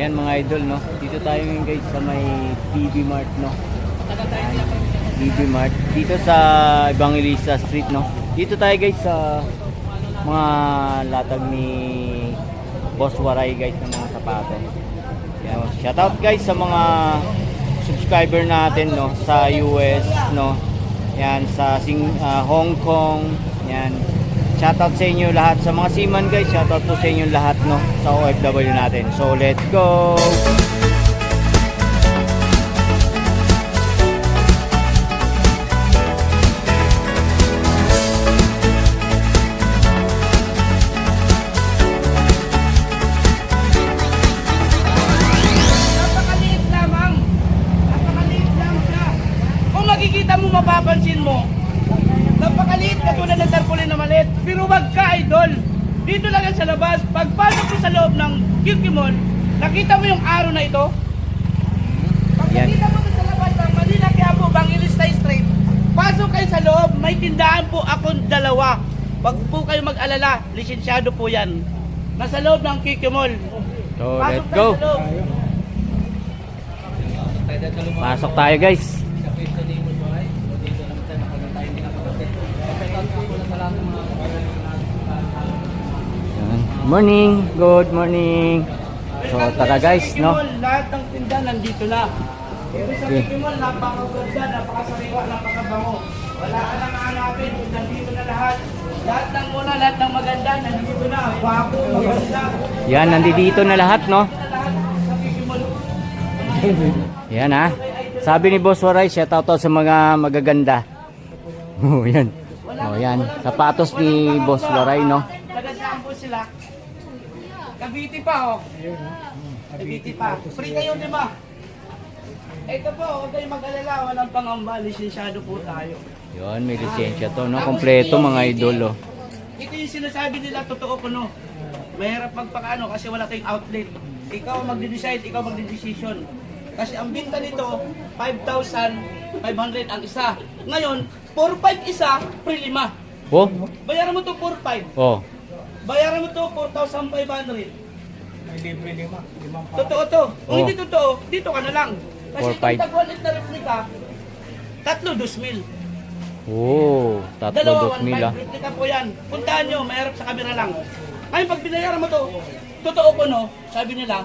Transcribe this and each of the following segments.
Yan mga idol, no? Dito tayo ngayon guys sa may PB Mart, no? PB Mart. Dito sa Evangelista Street, no? Dito tayo guys sa mga latag ni Boss Waray guys ng mga sapatos. Yan. Shoutout guys sa mga subscriber natin, no? Sa US, no? Yan, sa Sing ah, Hong Kong. Yan. Shoutout sa inyo lahat sa mga seaman guys. Shoutout po sa inyo lahat no sa OFW natin. So let's go. Sa loob ng QQ Mall, nakita mo yung araw na ito? Pag Yan. nakita mo sa labas ng Manila, kaya po, Bangilista Street, pasok kayo sa loob, may tindahan po akong dalawa. Wag po kayo mag-alala, lisensyado po yan. Nasa loob ng QQ Mall. So Pasok let's tayo go. sa loob. Pasok tayo guys. Yan. Morning. Good morning. So tara guys, no? Lahat ng tinda nandito na. Pero sa Okay. Kikimol, napakaganda, napakasariwa, napakabango. Wala ka nang hanapin, nandito na lahat. Lahat ng muna, lahat ng maganda, nandito na. Wapo, maganda. Yan, nandito na lahat, no? Yan ha. Sabi ni Boss Waray, shout out sa mga magaganda. Oh, yan. Oh, yan. Sapatos ni Boss Waray, no? Taga-saan po sila? Cavite pa, oh. Cavite pa. Free kayo, di ba? Ito po, huwag kayong mag-alala, walang pangamba, lisensyado po tayo. Yun, may lisensya to, no? Kompleto mga idol, oh. Ito yung sinasabi nila, totoo ko no. Mahirap magpakaano kasi wala tayong outlet. Ikaw ang magde-decide, ikaw ang magde-decision. Kasi ang binta nito, 5,500 ang isa. Ngayon, 4,500 isa, free lima. Oh, Bayaran mo to 4,500. oh. Bayaran mo to 4,500. Libre lima. Limang pa. Totoo to. Kung Oh. hindi totoo, dito ka na lang. Kasi 4,500. itong tagwalit na replika, tatlo, 2,000. Oh, tatlo Dalawa, dos mil, ah. 1,500. Replika po yan. Puntahan nyo, mahirap sa camera lang. Ngayon, pag binayaran mo to, totoo ko no, sabi nila,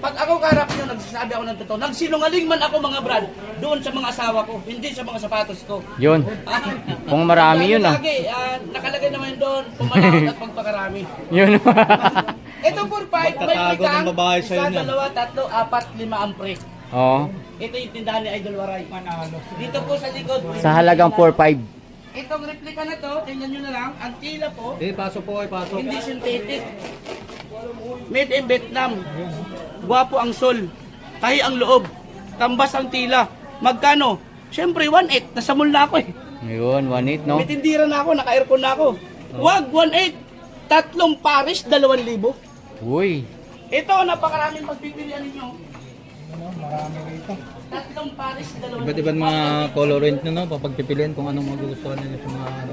pag ako karap nyo, nagsasabi ako ng totoo, nagsinungaling man ako mga brad, doon sa mga asawa ko, hindi sa mga sapatos ko. Yun. Ah, Kung marami yun, ah. Lagi, ah, nakalagay naman doon, pumalakot at pagpakarami. Yun. Ito for five, may Magtatago ng babae sa'yo isa, niyan. dalawa, tatlo, apat, lima ang pre. oh. Ito yung tindahan ni Idol Waray. Manalo. Dito po sa likod. Sa halagang 4-5. Itong replika na to, tingnan nyo na lang, ang tila po, Eh, pasok po ay pasok. Hindi synthetic. Made in Vietnam. Guwapo ang sol. Tahi ang loob. Kambas ang tila. Magkano? Siyempre, 1.8. Nasa mall na ako eh. Yun, 1-8, no? May tindira na ako, naka-aircon na ako. Wag, 1.8. Tatlong Paris, 2,000. Uy. Ito, napakaraming pagpipilian ninyo. Ano, marami rito. Tatlong Paris, 2,000. Iba't ibang mga colorant nyo, no? Papagpipilian kung anong magugustuhan ninyo sa mga ano.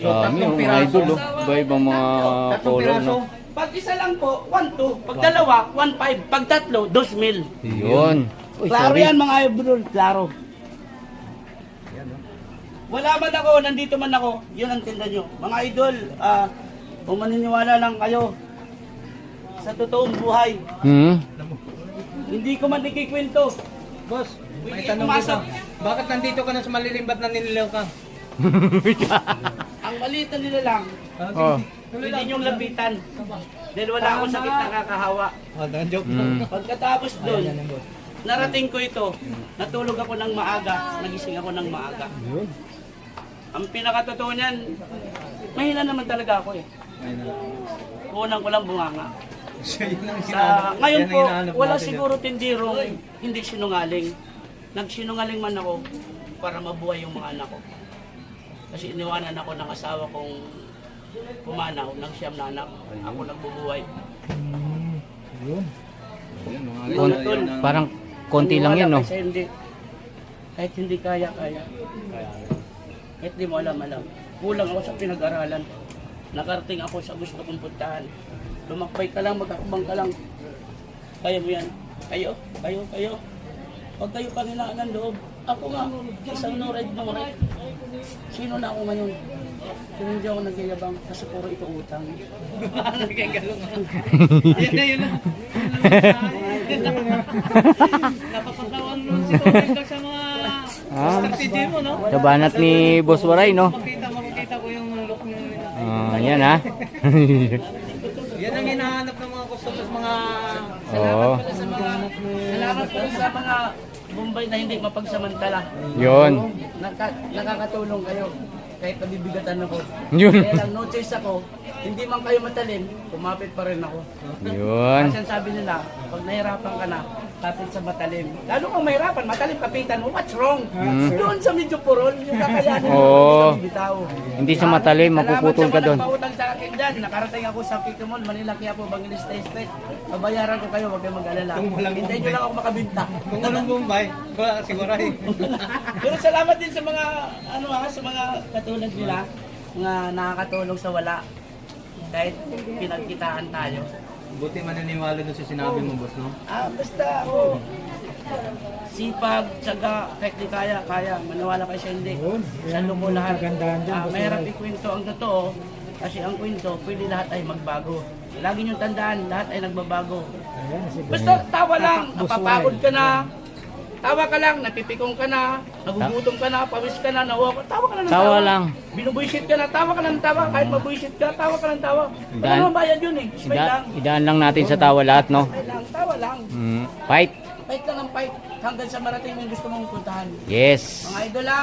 So, tatlong oh, mga piraso. idol, oh. Iba-ibang mga Tatlong color, piraso. no? Pag isa lang po, 1.2. Pag dalawa, 1.5. Pag tatlo, 2,000. Yun. Uy, Klaro sorry. yan mga idol, klaro. Wala man ako, nandito man ako, yun ang tinda nyo. Mga idol, ah, kung maniniwala lang kayo sa totoong buhay, Hmm? hindi ko man ikikwento. Boss, may tanong pumasok. dito. Bakit nandito ka na sa malilim? Ba't naninilaw ka? Ang maliit na nila lang, oh. Hindi nyo lapitan. Dahil wala akong sakit na kakahawa. Oh, joke Mm. Pagkatapos doon, narating ko ito, natulog ako ng maaga, nagising ako ng maaga. Ang pinakatotoo niyan, mahina naman talaga ako eh. Unang ko lang bunganga. Sa, ngayon po, wala natin, siguro tindirong hindi sinungaling. Nagsinungaling man ako para mabuhay yung mga anak ko. Kasi iniwanan ako ng asawa kong pumanaw ng siyam na anak. Ako nagbubuhay. Mm, Yun. Yun, mga Kon- idol, yan ang- Parang konti lang yan, no? Kasi hindi. Kahit hindi kaya, kaya. Kahit di mo alam, alam. Kulang ako sa pinag-aralan. Nakarating ako sa gusto kong puntahan. Lumakbay ka lang, magkakbang ka lang. Kaya mo yan. Kayo, kayo, kayo. Huwag kayo panghinaan ng loob. Ako nga, isang no ride no ride. Sino na ako ngayon? Kung hindi ako nagyayabang, kasi puro ito utang. Nagkagalong Yan na yun na. Napapatawan nun si Tony sa mga Ah, strategy mo, no? sa banat ni Boss Waray, no? Makita, makikita ko yung look niyo. Ah, yan ha. Yan ang hinahanap ng mga customers, mga Oo. sa mga salamat po sa mga Bombay na hindi mapagsamantala. Yun. Naka, nakakatulong kayo kahit nabibigatan ako. Yun. Kaya lang no choice ako, hindi man kayo matalim, kumapit pa rin ako. Yun. Kasi sabi nila, pag nahirapan ka na, kapit sa matalim. Lalo kang mahirapan, matalim kapitan mo, what's wrong? Mm. Doon sa medyo purol, yung kakayanin mo, Oo. hindi ka bibitaw. Hindi sa matalim, mapuputol ka doon. Salamat sa mga nagpautang sa akin dyan. Nakarating ako sa Kiko Mall, Manila, kaya po Bangilista Estate. Babayaran ko kayo, huwag kayong mag-alala. Hintayin nyo lang ako makabinta. Kung walang Bombay, wala siguro ay. Pero salamat din sa mga, ano ha, sa mga katulad nila, mga nakakatulong sa wala. Kahit pinagkitaan tayo. Buti maniniwala doon sa sinabi mo, boss, no? Ah, basta ako. Sipag, tsaga, kahit di kaya, kaya. Maniwala kayo siya hindi. Sa lumo lahat. Ah, mahirap ikwento ang totoo. Kasi ang kwento, pwede lahat ay magbago. Lagi niyong tandaan, lahat ay nagbabago. Basta tawa lang, napapagod ka na. Tawa ka lang, napipikong ka na, nagugutom ka na, pawis ka na, nawa ka, tawa ka na ng tawa. Tawa lang. Binubuisit ka na, tawa ka na ng tawa, kahit mabuisit ka, tawa ka ng tawa. Wala Dan- naman bayad yun eh, smile lang. Ida- idaan lang natin sa tawa lahat, no? Smile lang, tawa lang. Mm. Fight. Fight lang ang fight hanggang sa marating mo yung gusto mong puntahan. Yes. Mga idola,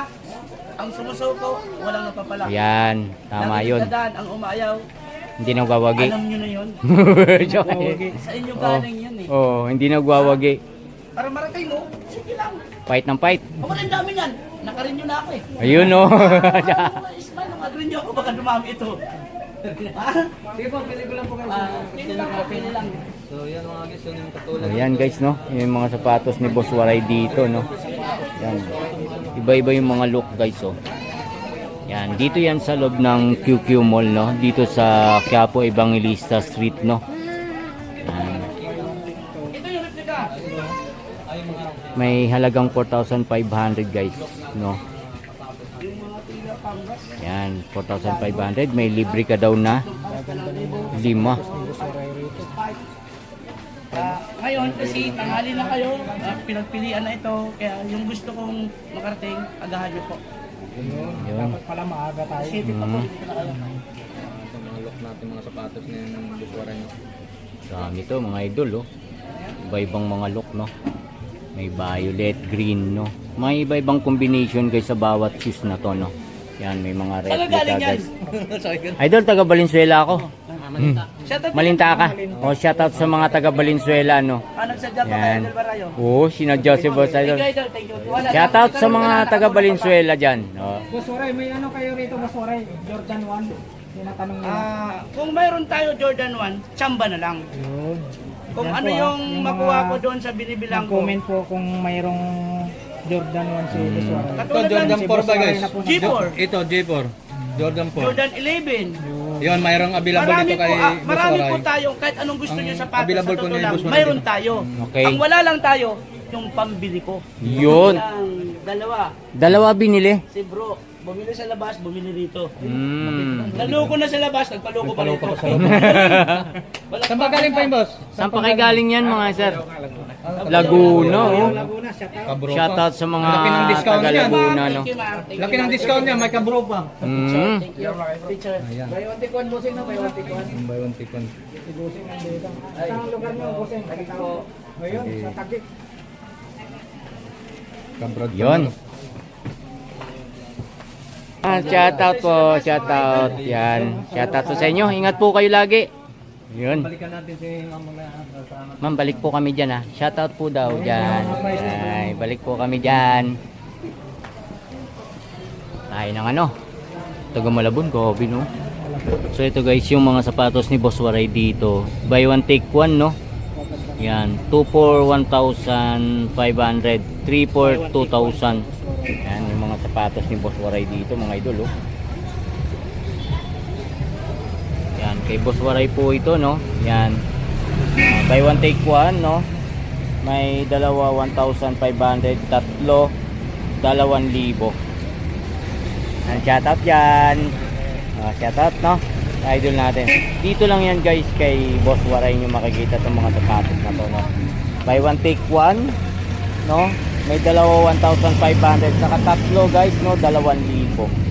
ang sumusuko, walang napapala. Yan. Tama Laging yun. dadaan, ang umayaw, Hindi nagwawagi. alam nyo na yun. Joke. Sa inyo Oh. galing yun eh. Oo, hindi nagwawagi. Para marating mo, lang. Fight ng fight. Ako ang dami yan. Nakarinyo na ako eh. Ayun, no? Ismail, nakarinyo ako, baka dumami ito. Ha? Sige po, pili ko lang po kayo. Ah, pili lang po, pili lang. So, yan mga guys, yun yung katulad. Ayan guys, no? Yung mga sapatos ni Boss Waray dito, no? Yan. Iba-iba yung mga look, guys, oh. Yan, dito yan sa loob ng QQ Mall, no? Dito sa Quiapo Evangelista Street, no? Yan. Ito yung replika. May halagang 4,500, guys, no? Yan, 4,500. May libre ka daw na lima. Ah, ngayon, kasi tanghali na kayo, ah, pinagpilian na ito, kaya yung gusto kong makarating, agahan niyo po. Yun. Pala maaga tayo. Po, Mhm. dito. Ito mga look natin, mga sapatos na yung buswara nyo. Dami to mga idol oh. Iba-ibang mga look no. May violet, green no. May iba-ibang combination guys sa bawat shoes na to no. Yan may mga Saan replica galing yan? guys. Idol taga Valenzuela ako. Shout out Malinta ka. Oh, shout out sa mga taga Valenzuela no. Ah, Yan. Barayo. Oh, sinadya si Boss Idol. Idol. Thank you. Wala Shout out sa mga taga Valenzuela diyan. Oh. Boss may ano kayo rito, Boss? Jordan 1. Tinatanong nila. Ah, kung mayroon tayo Jordan 1, tsamba na lang. Kung Yan ano po, ah. yung makuha ko doon sa binibilang ko. Comment po kung mayroong Jordan 1 si Boss Waray. Ito, Katulad Jordan ng 4 ba guys? na po na- G4, Ito, J4. Jordan 4. Jordan 11. Yun, mayroong available Marami dito po, kay ah, Boss marami po tayo, kahit anong gusto Ang niyo sa available po totoo ni lang, Boss mayroon tayo. Okay. Ang wala lang tayo, yung pambili ko. Yun. Ang dalawa, Dalawa binili. si bro, bumili sa labas, bumili rito. Mm. Naloko na sa labas, nagpaloko pa rito. Saan ba galing pa yung boss? Saan pa kayo galing yan mga sir? Laguna oh. Laguna, shout out. Pa. sa mga Laki ng discount taga. Laguna no. Laki ng discount niya, may kabro pa. Mm. Thank you, teacher. Ayan. Buy one, take one, bossing na, buy one, take one. Buy one, take one. Si bossing. Saan ang lugar niyo, bossing? Ngayon, sa Tagig. Kabrad pa Yun. Ah, shout out po, shout out. Yan. Shout out po sa inyo. Ingat po kayo lagi. Yun. Balikan natin si Ma'am. Kasama. Ma'am, balik po kami dyan ha. Shout out po daw dyan. Ay, balik po kami dyan. Tayo ng ano. Taga Malabon, grabe no. So ito guys, yung mga sapatos ni Boss Waray dito. Buy one take one no. Yan, 2 for 1,500, 3 for 2,000. Yan, mga sapatos ni Boss Waray dito, mga idol oh. Yan, kay Boss Waray po ito no. Yan. Ah, buy one take one, no? May dalawa 1,500, tatlo 2,000. Ang shoutout yan. Uh, shoutout, no? Idol natin. Dito lang yan guys kay Boss Waray nyo makikita itong mga sapatos na to, no? Buy one take one, no? May dalawa 1,500 saka tatlo guys, no? 2,000.